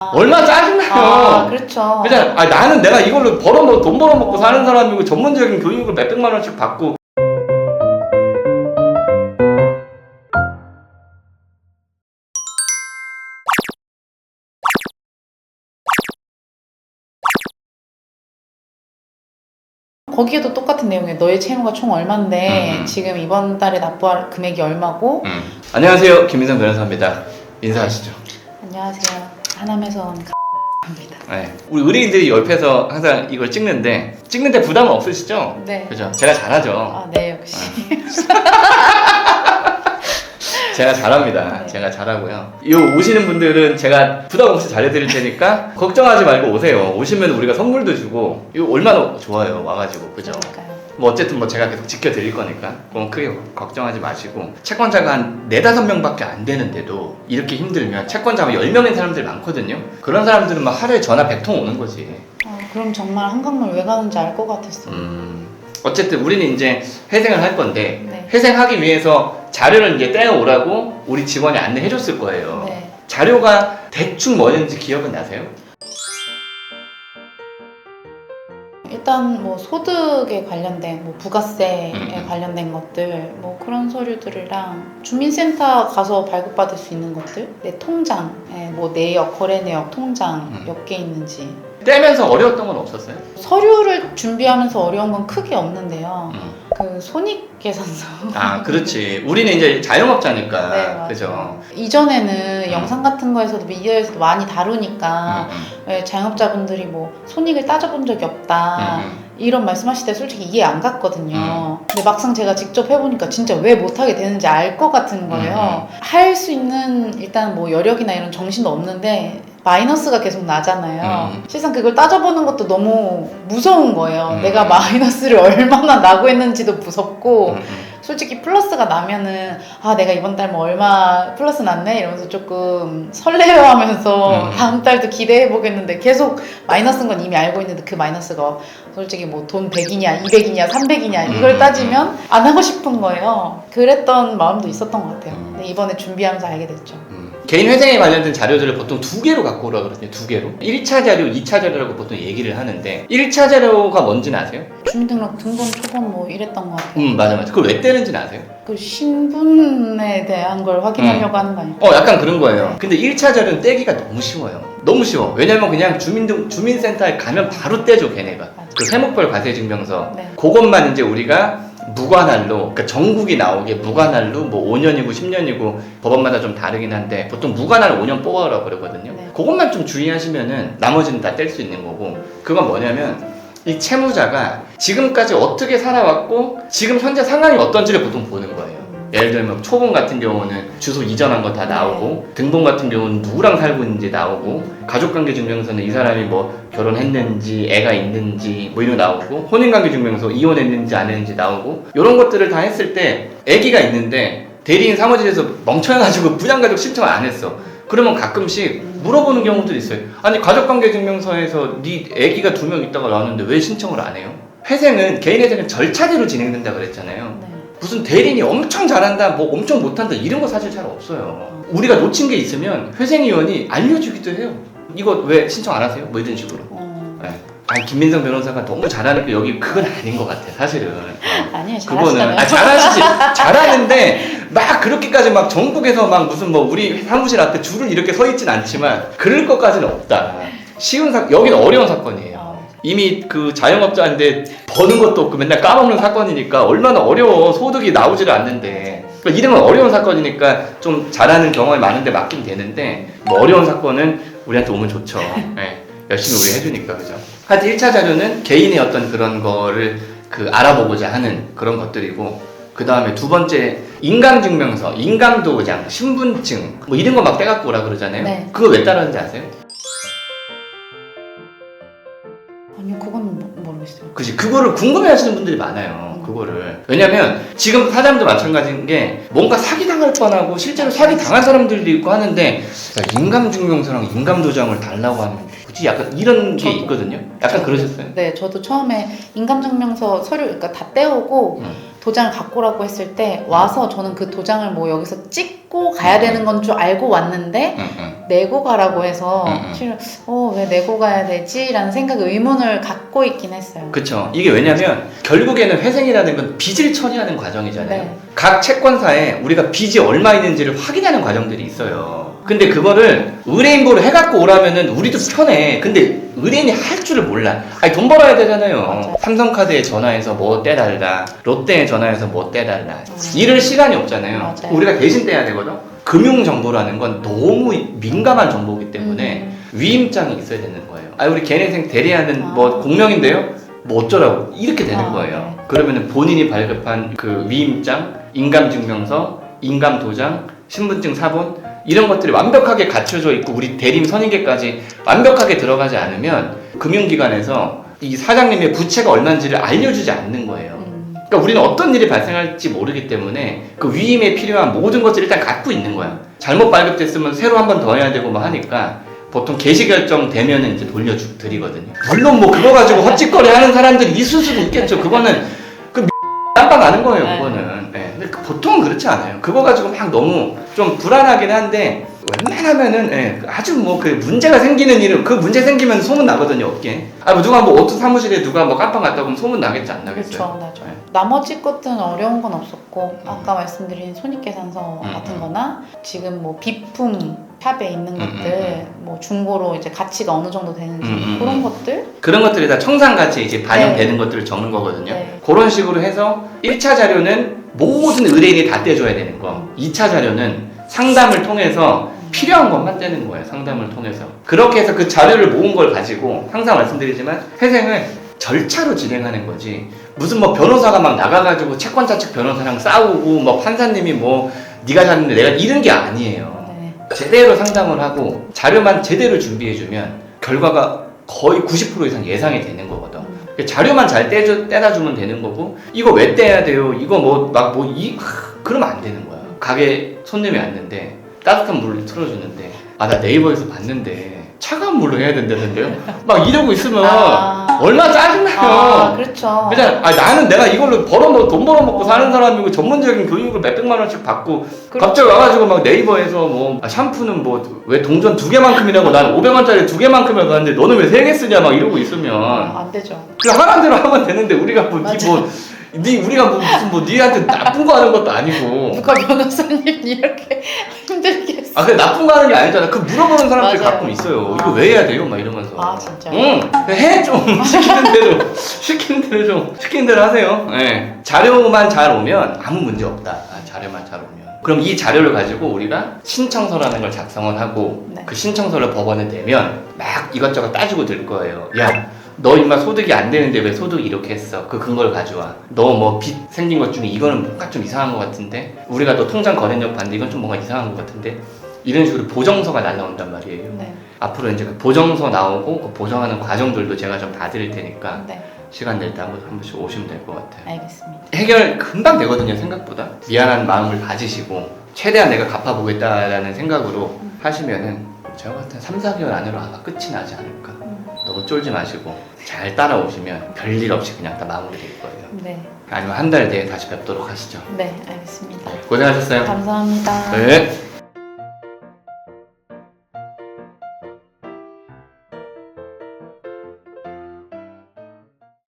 얼마나 짜증나요. 아, 그렇죠. 그냥 아, 나는 내가 이걸로 벌어 먹, 돈 벌어 먹고 사는 사람이고 전문적인 교육을 몇 백만 원씩 받고 거기에도 똑같은 내용이에요. 너의 채무가 총 얼만데 음. 지금 이번 달에 납부할 금액이 얼마고? 음. 안녕하세요 김민성 변호사입니다 인사하시죠 안녕하세요. 하남에서 온 입니다. 네. 우리 의뢰인들이 옆에서 항상 이걸 찍는데 찍는데 부담 은 없으시죠? 네. 그죠 제가 잘하죠 아, 네, 역시. 제가 잘합니다. 네. 제가 잘하고요. 이 오시는 분들은 제가 부담 없이 잘해드릴 테니까 걱정하지 말고 오세요. 오시면 우리가 선물도 주고 이거 얼마나 좋아요. 와가지고 그죠? 그러니까요. 뭐 어쨌든 뭐 제가 계속 지켜드릴 거니까 그건 크게 걱정하지 마시고 채권자가 한 네다섯 명밖에 안 되는데도 이렇게 힘들면 채권자가 10명인 사람들 많거든요. 그런 사람들은 막 하루에 전화 100통 오는 거지. 어, 그럼 정말 한강물 왜 가는지 알 것 같았어요. 음, 어쨌든 우리는 이제 회생을 할 건데 네. 회생하기 위해서 자료를 이제 떼어오라고 우리 직원이 안내해 줬을 거예요. 네. 자료가 대충 뭐였는지 기억은 나세요? 일단 뭐 소득에 관련된 뭐 부가세에 음, 음. 관련된 것들 뭐 그런 서류들이랑 주민센터 가서 발급받을 수 있는 것들 내 통장 예, 뭐 내역 거래 내역 통장 음. 몇개 있는지 떼면서 어려웠던 건 없었어요? 서류를 준비하면서 어려운 건 크게 없는데요 음. 그 손익계산서 아, 그렇지. 우리는 이제 자영업자니까. 네, 맞아요. 그죠? 이전에는 음. 영상 같은 거에서도 미디어에서도 많이 다루니까 음, 음, 예, 자영업자분들이 뭐 손익을 따져본 적이 없다 음, 음. 이런 말씀하실 때 솔직히 이해 안 갔거든요. 근데 막상 제가 직접 해보니까 진짜 왜 못하게 되는지 알 것 같은 거예요. 할수 있는 일단 뭐 여력이나 이런 정신도 없는데 마이너스가 계속 나잖아요. 음. 실상 그걸 따져보는 것도 너무 무서운 거예요. 음. 내가 마이너스를 얼마나 나고 했는지도 무섭고 음, 음. 솔직히 플러스가 나면은 아 내가 이번 달 뭐 얼마 플러스 났네 이러면서 조금 설레어 하면서 음. 다음 달도 기대해 보겠는데 계속 마이너스인 건 이미 알고 있는데 그 마이너스가 솔직히 뭐 돈 100이냐 200이냐 300이냐 이걸 음. 따지면 안 하고 싶은 거예요. 그랬던 마음도 있었던 것 같아요. 음. 근데 이번에 준비하면서 알게 됐죠. 음. 개인 회생에 관련된 자료들을 보통 두 개로 갖고 오라 그러거든요. 두 개로. 1차 자료, 2차 자료라고 보통 얘기를 하는데 1차 자료가 뭔지는 아세요? 주민등록 등본 초본 뭐 이랬던 것 같아요. 음, 맞아, 맞아. 그걸 왜 떼는지는 아세요? 그 신분에 대한 걸 확인하려고 하는 거 아니에요? 어, 약간 그런 거예요. 근데 1차 자료는 떼기가 너무 쉬워요. 너무 쉬워. 왜냐면 그냥 주민등, 주민센터에 가면 바로 떼줘, 걔네가. 그 세목별 과세증명서. 네. 그것만 이제 우리가 무관할로, 그러니까 전국이 나오게 무관할로 뭐 5년이고 10년이고 법원마다 좀 다르긴 한데 보통 무관할 5년 뽑아오라고 그러거든요. 네. 그것만 좀 주의하시면은 나머지는 다 뗄 수 있는 거고 그건 뭐냐면 이 채무자가 지금까지 어떻게 살아왔고 지금 현재 상황이 어떤지를 보통 보는 거예요. 예를 들면 초봉 같은 경우는 주소 이전한 거 다 나오고 등본 같은 경우는 누구랑 살고 있는지 나오고 가족관계 증명서는 이 사람이 뭐 결혼했는지 애가 있는지 뭐 이런 거 나오고 혼인관계 증명서 이혼했는지 안 했는지 나오고 이런 것들을 다 했을 때 애기가 있는데 대리인 사무실에서 멍청해가지고 부양가족 신청을 안 했어 그러면 가끔씩 물어보는 경우도 있어요 아니 가족관계 증명서에서 네 애기가 두 명 있다가 나왔는데 왜 신청을 안 해요? 회생은 개인 회생은 절차대로 진행된다 그랬잖아요 네. 무슨 대리인이 엄청 잘한다, 뭐 엄청 못한다 이런 거 사실 잘 없어요. 우리가 놓친 게 있으면 회생위원이 알려주기도 해요. 이거 왜 신청 안 하세요? 뭐 이런 식으로. 어, 네. 아니 김민성 변호사가 너무 잘하니까 여기 그건 아닌 것 같아 사실은. 어. 아니에요. 그거는 잘하시잖아요. 아, 잘하시지 잘하는데 막 그렇게까지 막 전국에서 막 무슨 뭐 우리 사무실 앞에 줄을 이렇게 서 있진 않지만 그럴 것까지는 없다. 쉬운 사 여기는 어려운 사건이에요. 아, 이미 그 자영업자인데 버는 것도 없고 맨날 까먹는 사건이니까 얼마나 어려워. 소득이 나오지를 않는데. 그러니까 이런 건 어려운 사건이니까 좀 잘하는 경험이 많은데 맡기면 되는데 뭐 어려운 사건은 우리한테 오면 좋죠. 예, 열심히 우리 해주니까 그죠? 하여튼 1차 자료는 개인의 어떤 그런 거를 그 알아보고자 하는 그런 것들이고 그 다음에 두 번째 인감증명서, 인감도장, 신분증 뭐 이런 거 막 떼갖고 오라 그러잖아요. 네. 그거 왜 따르는지 아세요? 그지 그거를 궁금해하시는 분들이 많아요. 음. 그거를 왜냐면 지금 사장도 마찬가지인 게 뭔가 사기 당할 뻔하고 실제로 사기 당한 사람들도 있고 하는데 인감 증명서랑 인감 도장을 달라고 하면 굳이 약간 이런 게 저도. 있거든요. 약간 그러셨어요? 네, 저도 처음에 인감증명서 서류, 그러니까 다 떼오고 음. 도장을 갖고 오라고 했을 때 와서 저는 그 도장을 뭐 여기서 찍고 가야 되는 건 줄 알고 왔는데. 내고 가라고 해서. 실은 어왜 내고 가야 되지? 라는 생각 의문을 갖고 있긴 했어요. 그쵸. 이게 왜냐면 결국에는 회생이라는 건 빚을 처리하는 과정이잖아요. 네. 각 채권사에 우리가 빚이 얼마 있는지를 확인하는 과정들이 있어요. 근데 그거를 의뢰인보를 해갖고 오라면은 우리도 편해. 근데 의뢰인이 할 줄을 몰라. 아니 돈 벌어야 되잖아요. 맞아요. 삼성카드에 전화해서 뭐 떼달라. 롯데에 전화해서 뭐 떼달라. 음. 이럴 시간이 없잖아요. 맞아요. 우리가 대신 떼야 되거든. 금융 정보라는 건 너무 민감한 정보이기 때문에 음. 위임장이 있어야 되는 거예요. 아 우리 걔네생 대리하는 아. 뭐 공명인데요. 뭐 어쩌라고 이렇게 되는 아, 거예요. 네. 그러면은 본인이 발급한 그 위임장, 인감증명서, 인감도장, 신분증 사본 이런 것들이 완벽하게 갖춰져 있고 우리 대림 선임계까지 완벽하게 들어가지 않으면 금융기관에서 이 사장님의 부채가 얼마인지를 알려주지 않는 거예요. 음. 그러니까 우리는 어떤 일이 발생할지 모르기 때문에 그 위임에 필요한 모든 것들을 일단 갖고 있는 거야. 잘못 발급됐으면 새로 한 번 더 해야 되고 뭐 하니까 보통 개시 결정 되면은 이제 돌려드리거든요. 물론 뭐 그거 가지고 헛짓거리 하는 사람들이 있을 수도 있겠죠. 그거는 그 깜빡 아는 거예요. 네. 그거는. 네. 근데 그 보통은 그렇지 않아요. 그거 가지고 막 너무 좀 불안하긴 한데 웬만하면은 예, 아주 뭐 그 문제가 생기는 일은 그 문제 생기면 소문 나거든요. 업계. 아 뭐 누가 뭐 오토 사무실에 누가 뭐 깜빡 갔다 그러면 소문 나겠지 안 나겠어요? 그렇죠, 맞아. 네. 나머지 것들은 어려운 건 없었고 아까 말씀드린 손익계산서 음, 같은 음. 거나 지금 뭐 비품 샵에 있는 음, 것들 뭐 중고로 이제 가치가 어느 정도 되는지 음, 음, 그런 음. 것들 그런 것들이 다 청산같이 이제 반영되는 것들을 적는 거거든요. 네. 그런 식으로 해서 1차 자료는 모든 의뢰인이 다 떼줘야 되는 거. 2차 자료는 상담을 통해서 필요한 것만 떼는 거예요. 상담을 통해서. 그렇게 해서 그 자료를 모은 걸 가지고 항상 말씀드리지만 회생을 절차로 진행하는 거지. 무슨 뭐 변호사가 막 나가가지고 채권자 측 변호사랑 싸우고 뭐 판사님이 뭐 네가 잤는데 내가 이런 게 아니에요. 네. 제대로 상담을 하고 자료만 제대로 준비해주면 결과가 거의 90% 이상 예상이 되는 거거든. 음. 그 자료만 잘 떼줘, 떼다 주면 되는 거고 이거 왜 떼야 돼요? 이거 뭐 막 뭐이 그러면 안 되는 거야. 가게 손님이 왔는데 따뜻한 물을 틀어주는데 아 나 네이버에서 봤는데 차가운 물로 해야 된다는데요? 막 이러고 있으면 아. 얼마나 짜증나요. 아, 그렇죠. 그냥 아, 나는 내가 이걸로 벌어 돈 벌어 먹고 사는 사람이고 전문적인 교육을 몇 백만 원씩 받고 그렇죠. 갑자기 와가지고 막 네이버에서 뭐 아, 샴푸는 뭐 왜 동전 두 개만큼이라고 난 500원짜리 두 개만큼이라고 하는데 너는 왜 세 개 쓰냐 막 이러고 있으면 아, 안 되죠. 그 하라는 대로 하면 되는데 우리가 뭐니 맞아. 뭐 니 우리가 뭐 무슨 뭐 니한테 나쁜 거 하는 것도 아니고 누가 변호사님 이렇게 힘들게 했어. 아 그 나쁜 거 하는 게 아니잖아 그 물어보는 사람들이 맞아요. 가끔 있어요 아. 이거 왜 해야 돼요 막 이러면서 아, 진짜. 응해 좀 시키는 대로 시키는 대로 좀 시키는 대로 하세요 예 자료만 잘 오면 아무 문제 없다 아, 자료만 잘 오면 그럼 이 자료를 가지고 우리가 신청서라는 걸 작성을 하고 네. 그 신청서를 법원에 내면 막 이것저것 따지고 들 거예요. 야, 너 임마 소득이 안 되는데 왜 소득 이렇게 했어? 그 근거를 가져와. 너 뭐 빚 생긴 것 중에 이거는 뭔가 좀 이상한 것 같은데? 우리가 너 통장 거래력 봤는데 이건 좀 뭔가 이상한 것 같은데? 이런 식으로 보정서가 날라온단 말이에요. 네. 앞으로 이제 그 보정서 나오고 그 보정하는 과정들도 제가 좀 봐드릴 테니까 네. 시간 될 때 한 번씩 오시면 될 것 같아요. 알겠습니다. 해결 금방 되거든요 생각보다 미안한 마음을 가지시고 최대한 내가 갚아보겠다라는 생각으로 하시면은 제가 봤을 때 3, 4개월 안으로 아마 끝이 나지 않을까 음. 너무 쫄지 마시고 잘 따라오시면 별일 없이 그냥 다 마무리될 거예요 네. 아니면 한 달 뒤에 다시 뵙도록 하시죠 네, 알겠습니다. 고생하셨어요 감사합니다. 네.